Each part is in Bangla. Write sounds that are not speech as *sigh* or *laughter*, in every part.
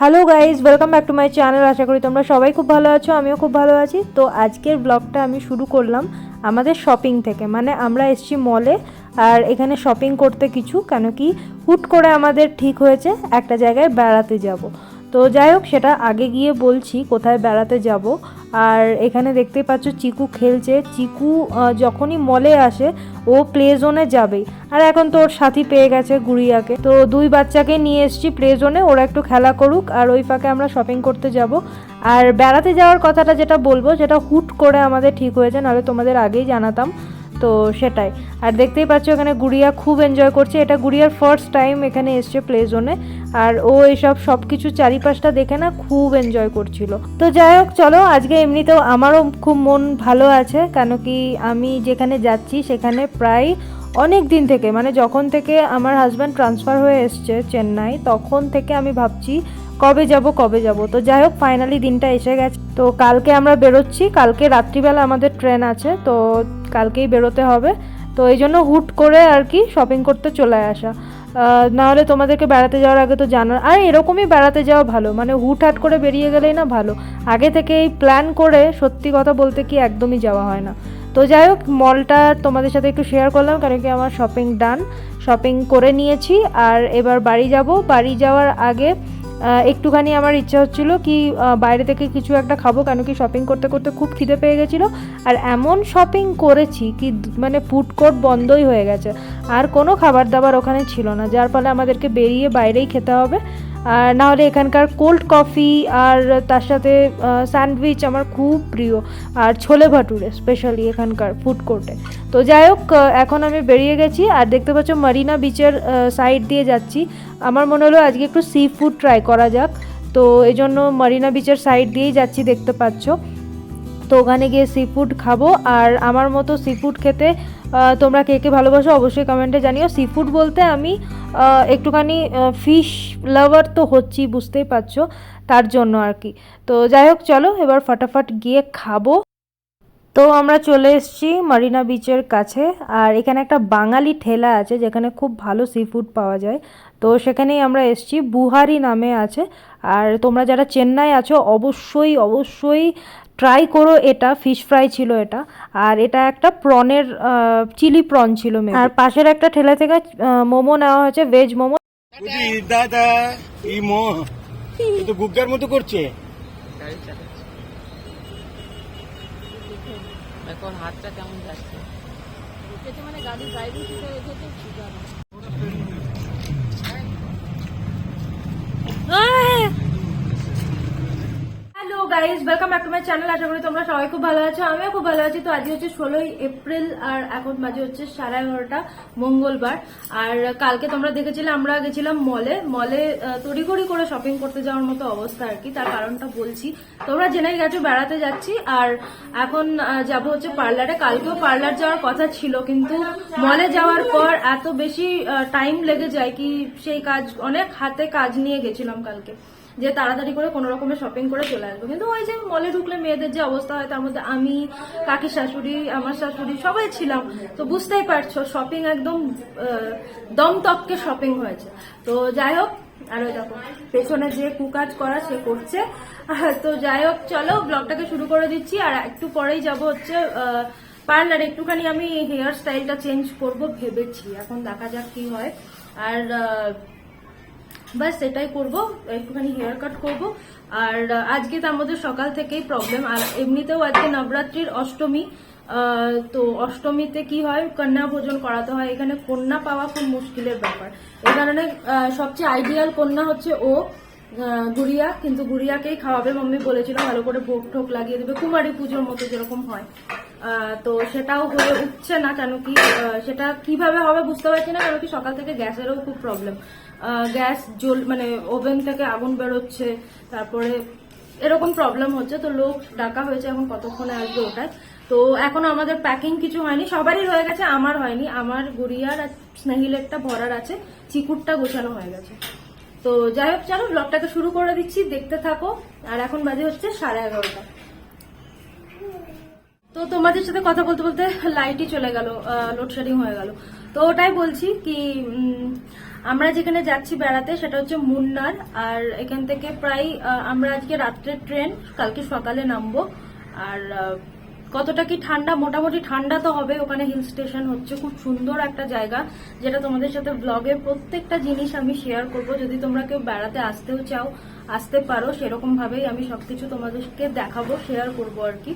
Hello guys welcome back to my channel আশা করি তোমরা সবাই খুব ভালো আছো, আমিও খুব ভালো আছি। তো আজকের ব্লগটা আমি শুরু করলাম আমাদের শপিং থেকে। মানে আমরা এসছি মলে আর এখানে শপিং করতে কিছু, কেন কি হুট করে আমাদের ঠিক হয়েছে, একটা জায়গায় বেড়াতে যাব। তো যাই হোক, সেটা আগে গিয়ে বলছি কোথায় বেড়াতে যাব। আর এখানে দেখতেই পাচ্ছ চিকু খেলছে। চিকু যখনই মলে আসে, ও প্লে জোনে যাবেই। আর এখন তো ওর সাথী পেয়ে গেছে গুড়িয়াকে। তো দুই বাচ্চাকে নিয়ে এসেছি প্লে জোনে ওরা একটু খেলা করুক, আর ওই ফাঁকে আমরা শপিং করতে যাব। আর বেড়াতে যাওয়ার কথাটা যেটা বলব যেটা হুট করে আমাদের ঠিক হয়েছে নাহলে তোমাদের আগেই জানাতাম। তো সেটাই। আর দেখতেই পাচ্ছ এখানে গুড়িয়া খুব এনজয় করছে। এটা গুড়িয়ার ফার্স্ট টাইম এখানে এসছে প্লে জোনে আর ও এসব সব কিছু চারিপাশটা দেখে না খুব এনজয় করছিল। তো যাই হোক, চলো, আজকে এমনিতেও আমারও খুব মন ভালো আছে। কেন কি আমি যেখানে যাচ্ছি সেখানে প্রায় অনেক দিন থেকে মানে যখন থেকে আমার হাজব্যান্ড ট্রান্সফার হয়ে এসছে চেন্নাই, তখন থেকে আমি ভাবছি কবে যাব কবে যাব। তো যাই হোক ফাইনালি দিনটা এসে গেছে। তো কালকে আমরা বেরোচ্ছি। কালকে রাত্রিবেলা আমাদের ট্রেন আছে, তো কালকেই বেরোতে হবে। তো এই জন্য হুট করে আর কি শপিং করতে চলে আসা। নাহলে তোমাদেরকে বেড়াতে যাওয়ার আগে তো জানার আর এরকমই বেড়াতে যাওয়া ভালো মানে হুট হাট করে বেরিয়ে গেলেই না ভালো। আগে থেকে এই প্ল্যান করে সত্যি কথা বলতে কি একদমই যাওয়া হয় না। তো যাই হোক মলটা তোমাদের সাথে একটু শেয়ার করলাম, কারণ কি আমার শপিং ডান শপিং করে নিয়েছি। আর এবার বাড়ি যাব। বাড়ি যাওয়ার আগে একটুখানি আমার ইচ্ছা হচ্ছিল কি বাইরে থেকে কিছু একটা খাব, কেন কি শপিং করতে করতে খুব খিদে পেয়ে গেছিল। আর এমন শপিং করেছি কি মানে ফুড কোর্ট বন্ধই হয়ে গেছে। আর কোনো খাবার দাবার ওখানে ছিল না, যার ফলে আমাদেরকে বেরিয়ে বাইরেই খেতে হবে। আর নাহলে এখানকার কোল্ড কফি আর তার সাথে স্যান্ডউইচ আমার খুব প্রিয়। আর ছোলে ভাটুরে স্পেশালি এখানকার ফুড কোর্টে তো যাই হোক এখন আমি বেরিয়ে গেছি আর দেখতে পাচ্ছ মারিনা বিচের সাইড দিয়ে যাচ্ছি। আমার মনে হলো আজকে একটু সি ফুড ট্রাই করা যাক। তো এই জন্য মারিনা বিচের সাইড দিয়েই যাচ্ছি দেখতে পাচ্ছ। তো ওখানে গিয়ে সি ফুড খাব। আর আমার মতো সি ফুড খেতে তোমরা কে কে ভালোবাসো অবশ্যই কমেন্টে জানিও। সি ফুড বলতে আমি একটুখানি ফিশ লাভার তো হচ্ছি, বুঝতেই পারছ, তার জন্য আর কি। তো যাই হোক, চলো এবার ফটাফট গিয়ে খাব। তো আমরা চলে এসেছি মারিনা বিচের কাছে আর এখানে একটা বাঙালি ঠেলা আছে যেখানে খুব ভালো সি ফুড পাওয়া যায়। তো সেখানেই আমরা এসেছি বুহারি নামে আছে। আর তোমরা যারা চেন্নাই আছো অবশ্যই অবশ্যই ট্রাই করো এটা ফিশ ফ্রাই ছিল এটা। আর এটা একটা প্রনের চিলি প্রন ছিল। আর পাশের একটা ঠেলা থেকে মোমো নেওয়া হয়েছে ভেজ মোমো। দাদা ই মো তো গুগ্গার মতো করছে। গাড়ি দেখো হাতটা কেমন যাচ্ছে। মানে গাড়ির বাইরে থেকে রেখেছে hello guys welcome back to my channel আশা করি তোমরা সবাই খুব ভালো আছো, আমিও খুব ভালো আছি। তো আজকে হচ্ছে ষোলোই এপ্রিল, আর এখন বাজে হচ্ছে সাড়ে এগারোটা, মঙ্গলবার। আর কালকে তোমরা দেখেছিলে, আমরা গেছিলাম মলে মলে তড়িঘড়ি করে শপিং করতে যাওয়ার মতো অবস্থা আর কি, তার কারণটা বলছি। তোমরা জেনেই গেছো, বেড়াতে যাচ্ছি। আর এখন যাব হচ্ছে পার্লারে কালকেও পার্লার যাওয়ার কথা ছিল, কিন্তু মলে যাওয়ার পর এত বেশি টাইম লেগে যায় কি, সেই কাজ, অনেক হাতে কাজ নিয়ে গেছিলাম কালকে। যে তাড়াতাড়ি করে কোনো রকমের শপিং করে চলে আসব। কিন্তু ওই যে মলে ঢুকলে মেয়েদের যে অবস্থা হয়, তার মধ্যে আমি কাকি শাশুড়ি, আমার শাশুড়ি সবাই ছিলাম। তো বুঝতেই পারছ শপিং একদম দম তককে শপিং হয়েছে। তো যাই হোক, আর ওই দেখো, পেছনে যে কুকাজ করা সে করছে। তো যাই হোক, চলো ব্লগটাকে শুরু করে দিচ্ছি। আর একটু পরেই যাব হচ্ছে পার্লার একটুখানি আমি হেয়ার স্টাইলটা চেঞ্জ করব, ভেবেছি। এখন দেখা যাক কি হয়। আর বাস সেটাই করব, একটুখানি হেয়ার কাট করব। আর আজকে তার মধ্যে সকাল থেকেই প্রবলেম আর এমনিতেও আজকে নবরাত্রির অষ্টমী। তো অষ্টমীতে কি হয়, কন্যা ভোজন করাতে হয়। এখানে কন্যা পাওয়া খুব মুশকিলের ব্যাপার। এই কারণে সবচেয়ে আইডিয়াল কন্যা হচ্ছে ও। গুড়িয়া, কিন্তু গুড়িয়াকেই খাওয়াবে। মাম্মি বলেছিল ভালো করে ভোগ ঠোক লাগিয়ে দেবে, কুমারী পুজোর মতো যেরকম হয়। তো সেটাও হয়ে উঠছে না কেন কি সেটা কীভাবে হবে বুঝতে পারছি না কেন কি সকাল থেকে গ্যাসেরও খুব প্রবলেম গ্যাস জল মানে ওভেন থেকে আগুন বেরোচ্ছে, তারপরে এরকম প্রবলেম হচ্ছে। তো লোক ডাকা হয়েছে এখন কতক্ষণে আসবে ওটাই। তো এখনও আমাদের প্যাকিং কিছু হয়নি, সবারই হয়ে গেছে, আমার হয়নি। আমার গুড়িয়ার আর স্নেহিলেরটা ভরার আছে, চিকুরটা গোছানো হয়ে গেছে। তো যাই হোক, চলো ব্লগটাকে শুরু করে দিচ্ছি, দেখতে থাকো। আর এখন বাজে হচ্ছে সাড়ে এগারোটা। তো তোমাদের সাথে কথা বলতে বলতে লাইটই চলে গেল লোডশেডিং হয়ে গেল। তো ওটাই বলছি কি আমরা যেখানে যাচ্ছি বেড়াতে, সেটা হচ্ছে মুন্নার। আর এখান থেকে প্রায় আমরা আজকে রাত্রের ট্রেন কালকে সকালে নামবো। আর কতটা কি ঠান্ডা? মোটামুটি ঠান্ডা তো হবে। ওখানে হিল স্টেশন হচ্ছে খুব সুন্দর একটা জায়গা, যেটা তোমাদের সাথে ব্লগে প্রত্যেকটা জিনিস আমি শেয়ার করব। যদি তোমরা কেউ বেড়াতে আসতেও চাও, আসতে পারো সেরকম ভাবেই আমি সবকিছু তোমাদেরকে দেখাবো শেয়ার করব আর কি।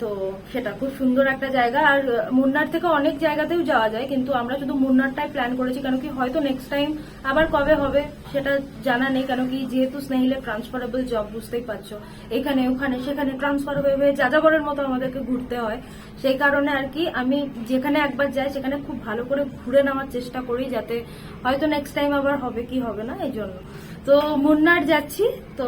তো সেটা খুব সুন্দর একটা জায়গা। আর মুন্নার থেকে অনেক জায়গাতেও যাওয়া যায়, কিন্তু আমরা শুধু মুন্নারটাই প্ল্যান করেছি কেন কি হয়তো নেক্সট টাইম আবার কবে হবে সেটা জানা নেই কেন কি যেহেতু স্নেহিলে ট্রান্সফারেবল জব বুঝতেই পারছ। এখানে, ওখানে, সেখানে ট্রান্সফার হয়ে হয়ে যাযাবরের মতো আমাদেরকে ঘুরতে হয়। সেই কারণে আর কি আমি যেখানে একবার যাই, সেখানে খুব ভালো করে ঘুরে নেওয়ার চেষ্টা করি, যাতে হয়তো নেক্সট টাইম আবার হবে কি হবে না, এই জন্য। তো মুন্নার যাচ্ছি। তো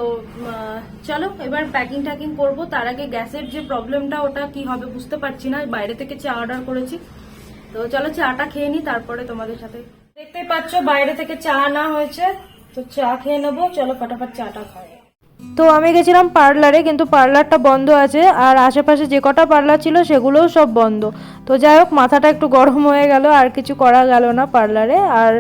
চলো, এবার প্যাকিং ট্যাকিং করব। তার আগে গ্যাসের যে প্রবলেমটা ওটা কি হবে বুঝতে পারছি না। বাইরে থেকে চা অর্ডার করেছি। তো চলো, চাটা খেয়ে নি, তারপরে তোমাদের সাথে। দেখতে পাচ্ছ, বাইরে থেকে চা আনা হয়েছে। তো চা খেয়ে নেব। চলো, ফটাফট চাটা খাই। তো আমি গেছিলাম পার্লারে কিন্তু পার্লারটা বন্ধ আছে আর আশেপাশে যে কটা পার্লার ছিল সেগুলোও সব বন্ধ। তো যাই হোক মাথাটা একটু গরম হয়ে গেল আর কিছু করা গেল না পার্লারে। আর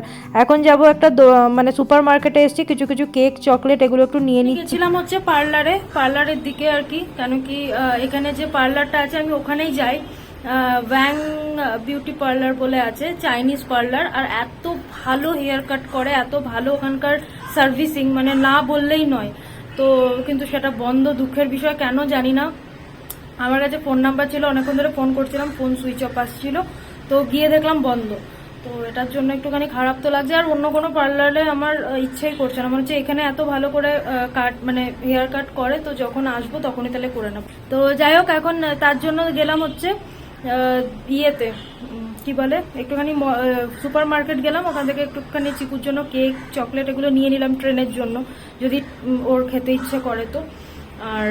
এখন যাব একটা মানে সুপার মার্কেটে এসেছি কিছু কিছু কেক চকলেট এগুলো একটু নিয়ে নিচ্ছি। গেছিলাম হচ্ছে পার্লারে পার্লারের দিকে আর কি কেন কি এখানে যে পার্লারটা আছে আমি ওখানেই যাই। ব্যাং বিউটি পার্লার বলে আছে চাইনিজ পার্লার আর এত ভালো হেয়ার কাট করে এত ভালো ওখানকার সার্ভিসিং মানে না বললেই নয়। তো কিন্তু সেটা বন্ধ, দুঃখের বিষয়, কেন জানি না। আমার কাছে ফোন নাম্বার ছিল, অনেকক্ষণ ধরে ফোন করছিলাম ফোন সুইচ অফ আসছিল, তো গিয়ে দেখলাম বন্ধ। তো এটার জন্য একটুখানি খারাপ তো লাগছে, আর অন্য কোনো পার্লারে আমার ইচ্ছেই করছে না। মনে হচ্ছে এখানে এত ভালো করে কাট মানে হেয়ার কাট করে, তো যখন আসব তখনই তাহলে করে নেব। তো যাই হোক, এখন তার জন্য গেলাম হচ্ছে ইয়েতে কি বলে, একটুখানি সুপার মার্কেট গেলাম, ওখান থেকে একটুখানি চিকুর জন্য কেক, চকলেট এগুলো নিয়ে নিলাম ট্রেনের জন্য, যদি ওর খেতে ইচ্ছে করে তো। আর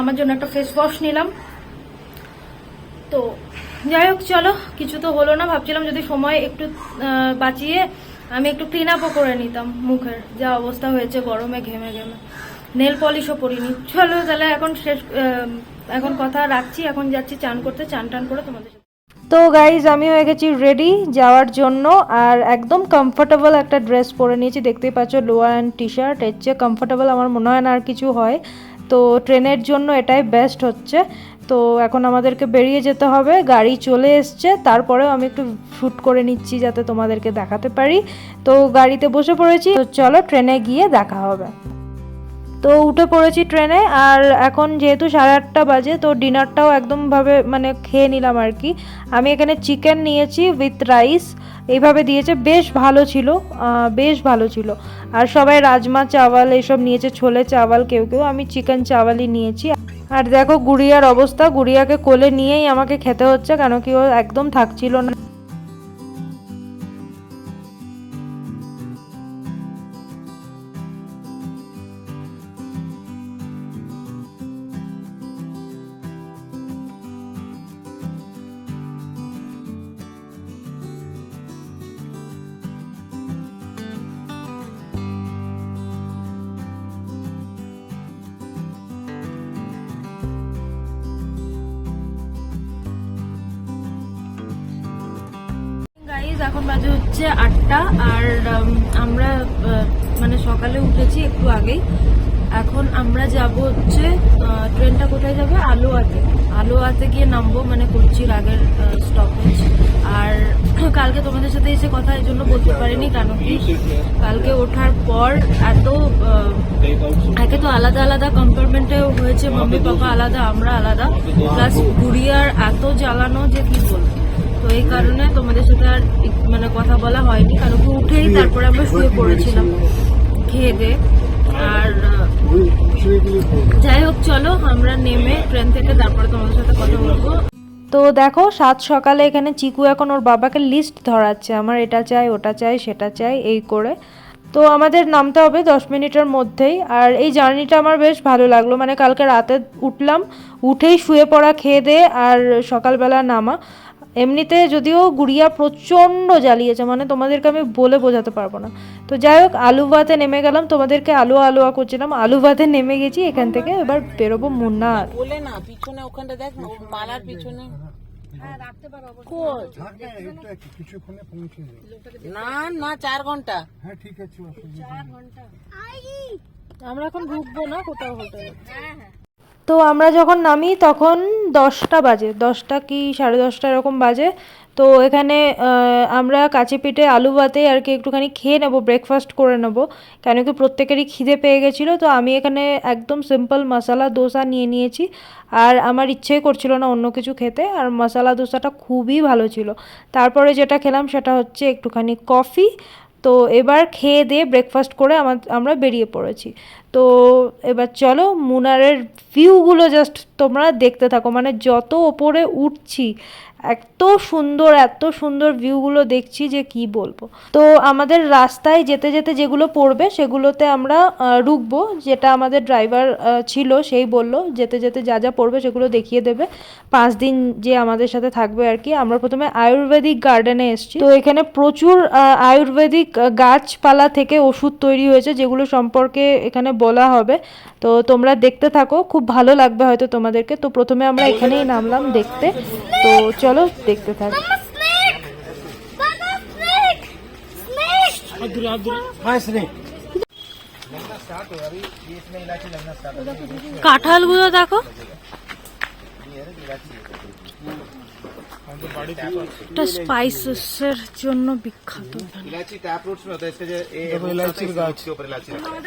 আমার জন্য একটা ফেস ওয়াশ নিলাম। তো, যাই হোক, চলো, কিছু তো হলো না, ভাবছিলাম যদি সময় একটু বাঁচিয়ে আমি একটু ক্লিন আপও করে নিতাম মুখের, যা অবস্থা হয়েছে গরমে ঘেমে ঘেমে। নেল পলিশও পরিনি। চলো তাহলে এখন শেষ এখন কথা রাখছি, এখন যাচ্ছি চান করতে, চান টান করে তোমাদের তো গাইজ আমি হয়ে গেছি রেডি যাওয়ার জন্য, আর একদম কমফোর্টেবল একটা ড্রেস পরে নিয়েছি। দেখতেই পাচ্ছ লোয়ার অ্যান্ড টি শার্ট এর চেয়ে কমফোর্টেবল আমার মনে হয় না আর কিছু হয়। তো ট্রেনের জন্য এটাই বেস্ট হচ্ছে। তো এখন আমাদেরকে বেরিয়ে যেতে হবে, গাড়ি চলে এসছে। তারপরেও আমি একটু শ্যুট করে নিচ্ছি যাতে তোমাদেরকে দেখাতে পারি। তো গাড়িতে বসে পড়েছি, তো চলো ট্রেনে গিয়ে দেখা হবে। তো উঠে পড়েছি ট্রেনে আর এখন যেহেতু সাড়ে আটটা বাজে, তো ডিনারটাও একদমভাবে মানে খেয়ে নিলাম আর কি। আমি এখানে চিকেন নিয়েছি উইথ রাইস এইভাবে দিয়েছে, বেশ ভালো ছিল বেশ ভালো ছিল। আর সবাই রাজমা চাওয়াল এইসব নিয়েছে, ছোলে চাওয়াল, কেউ কেউ, আমি চিকেন চাওয়ালই নিয়েছি। আর দেখো গুড়িয়ার অবস্থা, গুড়িয়াকে কোলে নিয়েই আমাকে খেতে হচ্ছে, কেন কি ও একদম থাকছিল না। সকালে উঠেছি একটু আগেই। এখন আমরা যাব হচ্ছে ট্রেনটা কোথায় যাবে? আলোয়াতে। আলোয়াতে গিয়ে নামবো মানে কোচির আগের স্টপেজ আর *clears throat* কালকে তোমাদের সাথে এসে কথা এই জন্য বলতে পারিনি কেন কি? কালকে ওঠার পর এত একে তো আলাদা আলাদা কম্পার্টমেন্টে হয়েছে মাম্মি পাপা আলাদা, আমরা আলাদা। প্লাস গুড়িয়ার এত জ্বালানো যে কি বলব? তো এই কারণে তোমাদের সাথে আর মানে কথা বলা হয়নি, কারণ উঠেই তারপরে আমরা শুয়ে পড়েছিলাম। খেয়ে দে। আর, যাই হোক, চলো, আমরা নেমে ট্রেন থেকে তারপরে তোমাদের সাথে কথা বলব। তো দেখো, সাত সকালে এখানে চিকু এখন ওর বাবাকে লিস্ট ধরাচ্ছে। আমার এটা চাই, ওটা চাই, সেটা চাই, এই করে। তো আমাদের নামতে হবে দশ মিনিটের মধ্যেই। আর এই জার্নিটা আমার বেশ ভালো লাগল। মানে কালকে রাতে উঠলাম, উঠেই শুয়ে পড়া, খেয়ে দিয়ে আর সকালবেলা নামা। এমনিতে যদিও গুড়িয়া প্রচণ্ড জ্বালিয়েছে মানে তোমাদেরকে আমি বলে বোঝাতে পারব না। তো যাই হোক আলু ভাতে নেমে গেলাম। তোমাদেরকে আলু আলুয়া করছিলাম। আলু ভাতে নেমে গেছি এখান থেকে এবার বেরোবো মুন্নার বলে না পিছনে ওখানটা দেখ মালার পিছনে। না না চার ঘণ্টা। হ্যাঁ ঠিক আছে আমরা এখন ঢুকবো না কোথাও হোটেলে। তো আমরা যখন নামি তখন দশটা বাজে। দশটা কি সাড়ে দশটা এরকম বাজে। তো এখানে আমরা কাঁচি পিঠে, আলু ভাতে আর কি একটুখানি খেয়ে নেব ব্রেকফাস্ট করে নেব। কেন কি প্রত্যেকেরই খিদে পেয়ে গেছিল, তো আমি এখানে একদম সিম্পল মশলা দোসা নিয়ে নিয়েছি। আর আমার ইচ্ছেই করছিল না অন্য কিছু খেতে, আর মশলা দোসাটা খুবই ভালো ছিল। তারপরে যেটা খেলাম সেটা হচ্ছে একটুখানি কফি তো এবার খেয়ে দিয়ে ব্রেকফাস্ট করে আমার আমরা বেরিয়ে পড়েছি। তো এবার চলো মুনারের ভিউগুলো জাস্ট তোমরা দেখতে থাকো। মানে যত ওপরে উঠছি, এত সুন্দর এত সুন্দর ভিউগুলো দেখছি যে কি বলব। তো আমাদের রাস্তায় যেতে যেতে যেগুলো পড়বে, সেগুলোতে আমরা রুকবো যেটা আমাদের ড্রাইভার ছিল, সেই বলল, যেতে যেতে যা যা পড়বে সেগুলো দেখিয়ে দেবে। পাঁচ দিন যে আমাদের সাথে থাকবে আর কি। আমরা প্রথমে আয়ুর্বেদিক গার্ডেনে এসেছি। তো এখানে প্রচুর আয়ুর্বেদিক গাছপালা থেকে ওষুধ তৈরি হয়েছে, যেগুলো সম্পর্কে এখানে বলা হবে। তো তোমরা দেখতে থাকো খুব ভালো লাগবে হয়তো তোমাদেরকে। তো প্রথমে আমরা এখানেই নামলাম দেখতে। তো চলো দেখতে থাকো। গুলো কাঁঠালগুলো দেখো। এটা স্পাইসেসের জন্য বিখ্যাত इलायची टैप रूट्स में होता है इसके जो ये देखो, roots इलायची आते हैं, का roots के ऊपर इलायची लगता है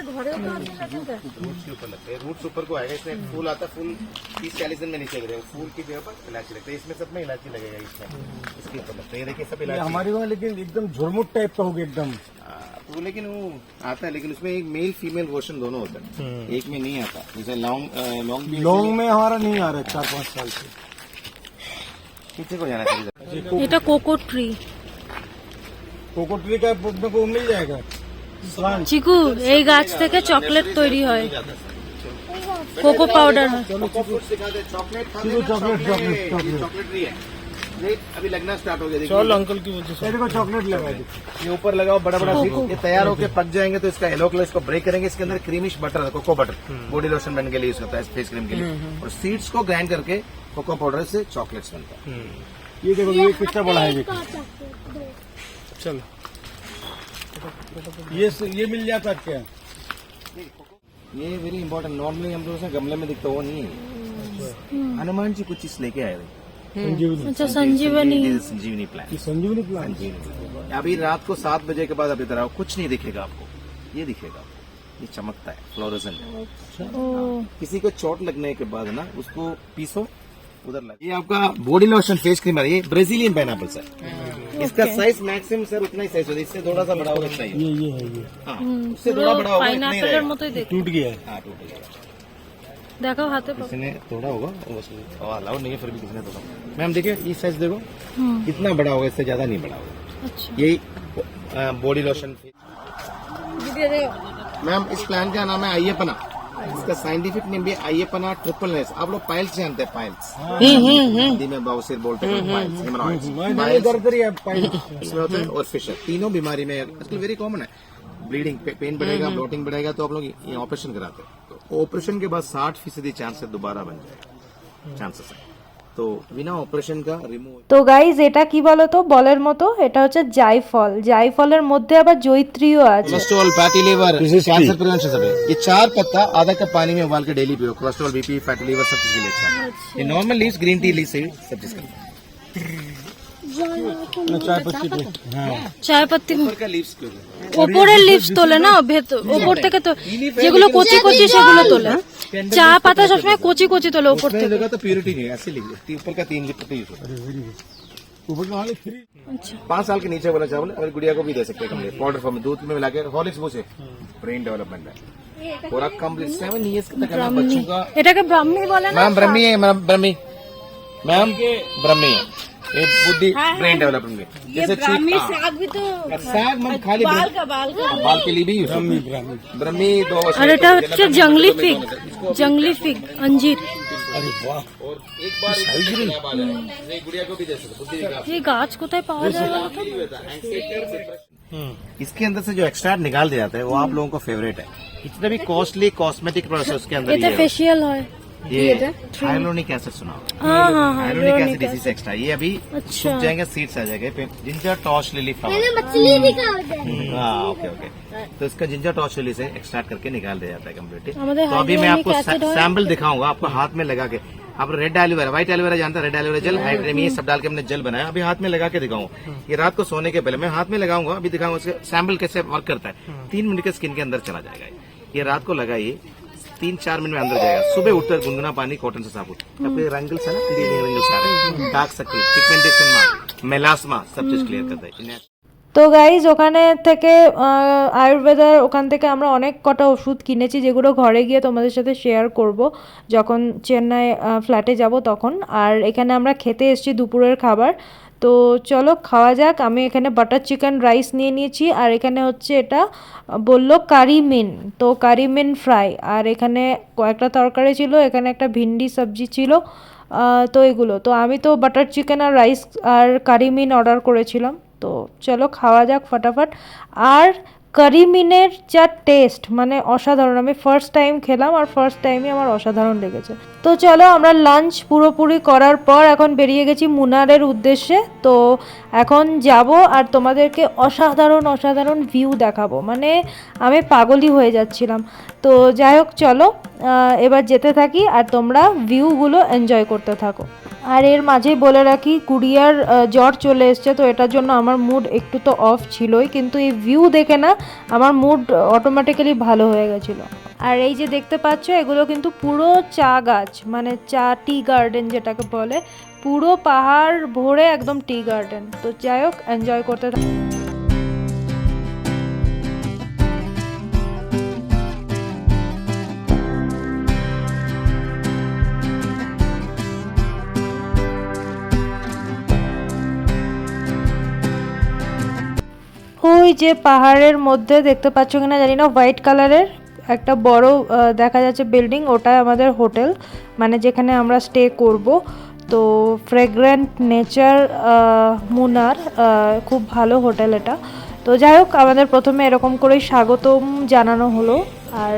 रूट्स के ऊपर लगता है रूट्स ऊपर को आएगा इसमें फूल आता है फूल तीस चालीस दिन में नीचे गिरेगा फूल की जगह पर इलायची लगता है इसमें सब में इलायची लगेगा इसमें इसके ऊपर लगता है ये देखिए सब ये इलायची हमारे वहाँ लेकिन एकदम झुरमुट टाइप का होगा एकदम हाँ, वो लेकिन वो आता है लेकिन उसमें एक मेल फीमेल वर्जन दोनों होता है एक में नहीं आता जैसे लॉन्ग लॉन्ग भी लौंग में हमारा नहीं आ रहा है चार पाँच साल से पीछे को जाना चाहिए এটা কোকো ট্রি कोको ट्री का अपने को मिल जाएगा प्लांट চিকু এই গাছ থেকে চকলেট তৈরি হয় কোকো পাউডার হয় कोको फ्रूट सिखाते हैं ये अभी लगना स्टार्ट हो गया चलो अंकल की वजह से। देखो चॉकलेट लगा दी। ये ऊपर लगाओ बड़ा बड़ा सीट ये तैयार होकर पक जाएँगे तो इसका येलो कलर इसको ब्रेक करेंगे। इसके अंदर क्रीमिश बटर है कोको बटर बॉडी लोशन बनने के लिए यूज़ होता है फेस क्रीम के लिए। और सीड्स को ग्राइंड करके कोको पाउडर से चॉकलेट्स बनता है। ये देखो ये कितना बड़ा है देखो। चलो। ये ये मिल जाता क्या? ये वेरी इंपॉर्टेंट नॉर्मली हम लोग गमले में दिखता वो नहीं है। हनुमान जी कुछ चीज़ लेके आए थे। संजीवनी। अच्छा संजीवनी संजीवनी। प्लान। संजीवनी प्लान। अभी रात को सात बजे के बाद अभी इधर कुछ नहीं दिखेगा आपको। ये दिखेगा। ये चमकता है फ्लोरेसेंट हाँ। किसी को चोट लगने के बाद ना उसको पीसो उधर लगे। ये आपका बॉडी लोशन फेस क्रीम है। ये ब्राजीलियन पाइनएपल सर इसका साइज़ मैक्सिमम सर उतना ही साइज़ होता है इससे थोड़ा सा बड़ा होगा ये ये है ये। हाँ। उससे थोड़ा बड़ा होगा टूट गया है हाँ, टूट गया। देखो हाथे किसी तोड़ा होगा अलाउड नहीं है फिर भी किसी तोड़ा मैम देखिए इस साइज़ देखो हम्म। इतना बड़ा होगा इससे ज़्यादा नहीं बड़ा होगा। अच्छा। यही बॉडी लोशन मैम इस प्लान का नाम है आइए पना इसका साइंटिफिक नेम भी आइए पना ट्रिपल नेस आप लोग पाइल्स जानते हैं पाइल्स हम्म, हम्म, हिंदी में बाउसिर बोलते हैं और फिशर तीनों बीमारी में वेरी कॉमन है। ब्लीडिंग पेन बढ़ेगा ब्लोटिंग बढ़ेगा तो आप लोग ये ऑपरेशन कराते हैं तो ऑपरेशन के बाद साठ फीसदी चांस है दोबारा बन जाएगा चांसेस है तो बिना ऑपरेशन का रिमूव তো গাইজ এটা কি বলো তো বলের মতো এটা হচ্ছে জায়ফল জায়ফলের মধ্যে আবার জৈত্রীও আছে cholesterol fatty liver This is cancer tea. Prevention सब है ये चार पत्ता आधा कप पानी में उबाल के डेली पियो कोलेस्ट्रॉल बीपी फैटी लिवर सब चीज के लिए अच्छा है ये normal leaves green tea leaves से भी सब चीज का चाय पत्ती पे हाँ চায় পাত্তি ऊपर का लीव्स क्यों ওপরের লিভস তোলে না ভেতর ওপর থেকে তো যেগুলো কচি কচি সেগুলো তোলে চা পাতা সবসময় কচি কচি তোলে ওপর उसमें থেকে लगा तो प्योरिटी नहीं है ऐसे लिख दो ऊपर का तीन पत्ते यूज होता है ऊपर का वाले फ्री আচ্ছা पाँच साल के नीचे वाला चावल और गुड़िया को भी दे सकते हैं कमरे पाउडर फॉर्म में दूध में मिला के हॉर्लिक्स वो से ब्रेन डेवलपमेंट है पूरा कम्प्लीट सेवन ईयर्स तक है ना बच्चों का এটাকে ব্রাহ্মী বলে না मैम ब्रह्मी है मैम ब्रह्मी मैम ब्रह्मी है ये बुद्धि हाँ, हाँ, ब्रेन डेवलपमेंट हाँ। में। जैसे साग भी तो साग मन खाली बाल का बाल का बाल के लिए भी ब्रह्मी ब्रह्मी। ब्राह्मी दो अरे तो, तो जंगली तो फिग तो जंगली फिग अंजीर। अरे वाह। और एक बार ये गुड़िया को भी दे सकते ये गाछ कोता पावा जाएगा इसके अंदर से जो एक्सट्रैक्ट निकाल दिया जाता है वो आप हम्म। लोगों का फेवरेट है। इतना भी कॉस्टली कॉस्मेटिक प्रोसेस के अंदर ये फेशियल है। ये हाइलोनिक ये अभी जाएँगे जिंजर टॉर्च लिली हाँ।, हम्म, हाँ तो इसका जिंजर टॉर्च लिली से करके निकाल दिया जाता है कम्प्लीटली तो अभी मैं आपको सैंपल दिखाऊँगा आपको हाथ में लगा के। आप रेड एलोवेरा व्हाइट एलोवेरा जानता है? रेड एलोवेरा जल हाइड्रेम ये सब डाल के हमने जल बनाया। अभी हाथ में लगा के दिखाऊँगा ये रात को सोने के पहले मैं हाथ में लगाऊँगा अभी दिखाऊँगा उसके सैंपल कैसे वर्क करता है। तीन मिनट के स्किन के अंदर चला जाएगा ये रात को लगाइए तीन चार मिनट में अंदर जाएगा सुबह उठकर गुनगुना पानी कॉटन से साबुन आपके रंगल्स है ना रंगल्स आ रहे हैं डार्क सर्कल पिगमेंटेशन मेलास्मा सब चीज क्लियर करता है इन्हें- তো গাইজ ওখানে থেকে আহ, আয়ুর্বেদার ওখান থেকে আমরা অনেক কটা ওষুধ কিনেছি যেগুলো ঘরে গিয়ে তোমাদের সাথে শেয়ার করব যখন চেন্নাই ফ্ল্যাটে যাব তখন আর এখানে আমরা খেতে এসেছি দুপুরের খাবার তো চলো খাওয়া যাক। আমি এখানে বাটার চিকেন রাইস নিয়ে নিয়েছি, আর এখানে হচ্ছে এটা বলল কারি মিন তো কারি মিন ফ্রাই আর এখানে কয়েকটা তরকারি ছিল, এখানে একটা ভিন্ডি সবজি ছিল তো এগুলো। তো আমি তো বাটার চিকেন আর রাইস আর কারি মিন অর্ডার করেছিলাম। তো চলো খাওয়া যাক ফটাফট। আর কারি মিনের যা টেস্ট মানে অসাধারণ। আমি ফার্স্ট টাইম খেলাম আর ফার্স্ট টাইমই আমার অসাধারণ লেগেছে। তো চলো আমরা লাঞ্চ পুরোপুরি করার পর এখন বেরিয়ে গেছি মুনারের উদ্দেশ্যে। তো এখন যাব আর তোমাদেরকে অসাধারণ অসাধারণ ভিউ দেখাবো। মানে আমি পাগলই হয়ে যাচ্ছিলাম। তো যাই হোক, চলো এবার যেতে থাকি আর তোমরা ভিউগুলো এনজয় করতে থাকো। আর এর মাঝেই বলে রাখি, কুরিয়ার জ্বর চলে এসছে, তো এটার জন্য আমার মুড একটু তো অফ ছিলই, কিন্তু এই ভিউ দেখে না আমার মুড অটোমেটিক্যালি ভালো হয়ে গেছিল। আর এই যে দেখতে পাচ্ছ, এগুলো কিন্তু পুরো চা গাছ মানে চা টি গার্ডেন যেটাকে বলে, পুরো পাহাড় ভরে একদম টি গার্ডেন। তো যাই হোক এনজয় করতে থাক- ওই যে পাহাড়ের মধ্যে দেখতে পাচ্ছ কিনা জানি না, হোয়াইট কালারের একটা বড় দেখা যাচ্ছে বিল্ডিং ওটা আমাদের হোটেল মানে যেখানে আমরা স্টে করব। তো ফ্রেগ্রেন্ট নেচার মুনার খুব ভালো হোটেল এটা। তো যাই হোক, আমাদের প্রথমে এরকম করেই স্বাগতম জানানো হলো। আর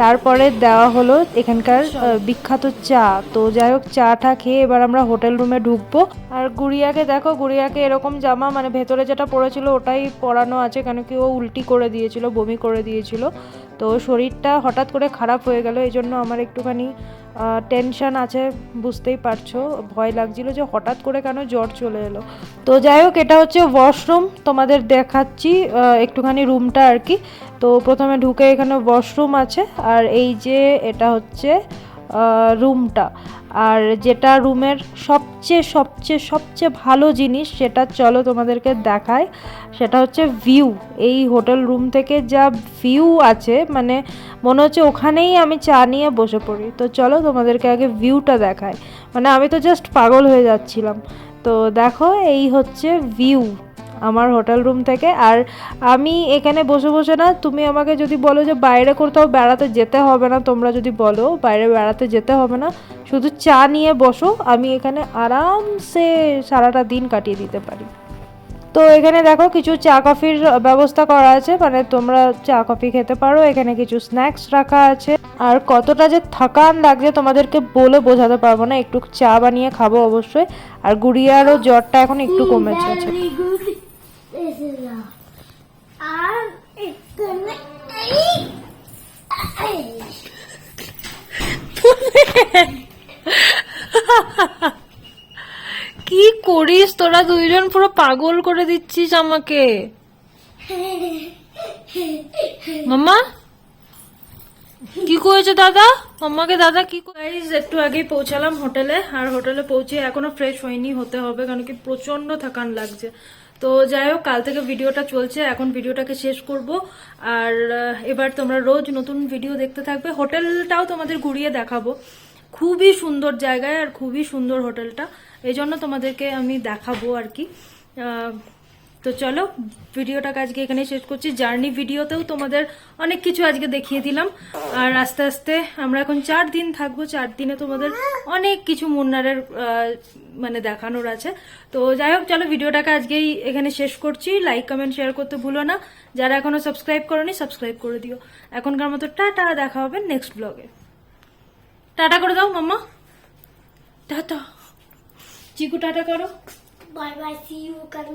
তারপরে দেওয়া হলো এখানকার বিখ্যাত চা। তো যাই হোক চাটা খেয়ে এবার আমরা হোটেল রুমে ঢুকবো। আর গুড়িয়াকে দেখো গুড়িয়াকে এরকম জামা মানে ভেতরে যেটা পড়েছিল ওটাই পরানো আছে কেন কি ও উল্টি করে দিয়েছিল বমি করে দিয়েছিল। তো শরীরটা হঠাৎ করে খারাপ হয়ে গেল এই জন্য আমার একটুখানি টেনশন আছে বুঝতেই পারছ। ভয় লাগছিল যে হঠাৎ করে কেন জ্বর চলে এলো। তো যাই হোক এটা হচ্ছে ওয়াশরুম তোমাদের দেখাচ্ছি একটুখানি রুমটা আর কি। তো প্রথমে ঢুকে এখানে ওয়াশরুম আছে, আর এই যে এটা হচ্ছে রুমটা আর যেটা রুমের সবচেয়ে সবচেয়ে সবচেয়ে ভালো জিনিস, সেটা চলো তোমাদেরকে দেখায় সেটা হচ্ছে ভিউ এই হোটেল রুম থেকে যা ভিউ আছে মানে মনে হচ্ছে ওখানেই আমি চা নিয়ে বসে পড়ি। তো চলো তোমাদেরকে আগে ভিউটা দেখায় মানে আমি তো জাস্ট পাগল হয়ে যাচ্ছিলাম। তো দেখো, এই হচ্ছে ভিউ আমার হোটেল রুম থেকে। আর আমি এখানে বসে বসে না, তুমি আমাকে যদি বলো যে বাইরে কোথাও বেড়াতে যেতে হবে না, তোমরা যদি বলো বাইরে বেড়াতে যেতে হবে না, শুধু চা নিয়ে বসো, আমি এখানে আরামসে সারাটা দিন কাটিয়ে দিতে পারি। তো এখানে দেখো কিছু চা কফির ব্যবস্থা করা আছে মানে তোমরা চা কফি খেতে পারো, এখানে কিছু স্ন্যাক্স রাখা আছে। আর কতটা যে থাকান লাগছে তোমাদেরকে বলে বোঝাতে পারব না, একটু চা বানিয়ে খাব অবশ্যই, আর গুড়িয়ারও জ্বরটা এখন একটু কমেছে। This is a. And it's gonna. কি করিস তোরা দুইজন পুরো পাগল করে দিচ্ছিস আমাকে মাম্মা কি করেছে দাদা মাম্মাকে দাদা কি একটু আগেই পৌঁছালাম হোটেলে, আর হোটেলে পৌঁছে এখনও ফ্রেশ হয়নি, হতে হবে, কারণ কি প্রচণ্ড থাকান লাগছে তো যাই হোক, কাল থেকে ভিডিওটা চলছে, এখন ভিডিওটাকে শেষ করব। আর এবার তোমরা রোজ নতুন ভিডিও দেখতে থাকবে। হোটেলটাও তোমাদের ঘুরিয়ে দেখাবো। খুবই সুন্দর জায়গায় আর খুবই সুন্দর হোটেলটা। এই জন্য তোমাদেরকে আমি দেখাবো আর কি। তো চলো, ভিডিওটাকে আজকে এখানে শেষ করছি। জার্নি ভিডিওতেও তোমাদের অনেক কিছু আজকে দেখিয়ে দিলাম। আর আস্তে আস্তে আমরা এখন চার দিন থাকব। চার দিনে তোমাদের অনেক কিছু মুন্নারের মানে দেখানোর আছে। তো যাই হোক, চলো ভিডিওটাকে আজকেই এখানে শেষ করছি। লাইক কমেন্ট শেয়ার করতে ভুলো না। যারা এখনও সাবস্ক্রাইব করনি সাবস্ক্রাইব করে দিও। এখনকার মতো টাটা, দেখা হবে নেক্সট ব্লগে টাটা করে দাও, মাম্মা। টাটা। চিকু, টাটা করো। বাই বাই সি ইউ কর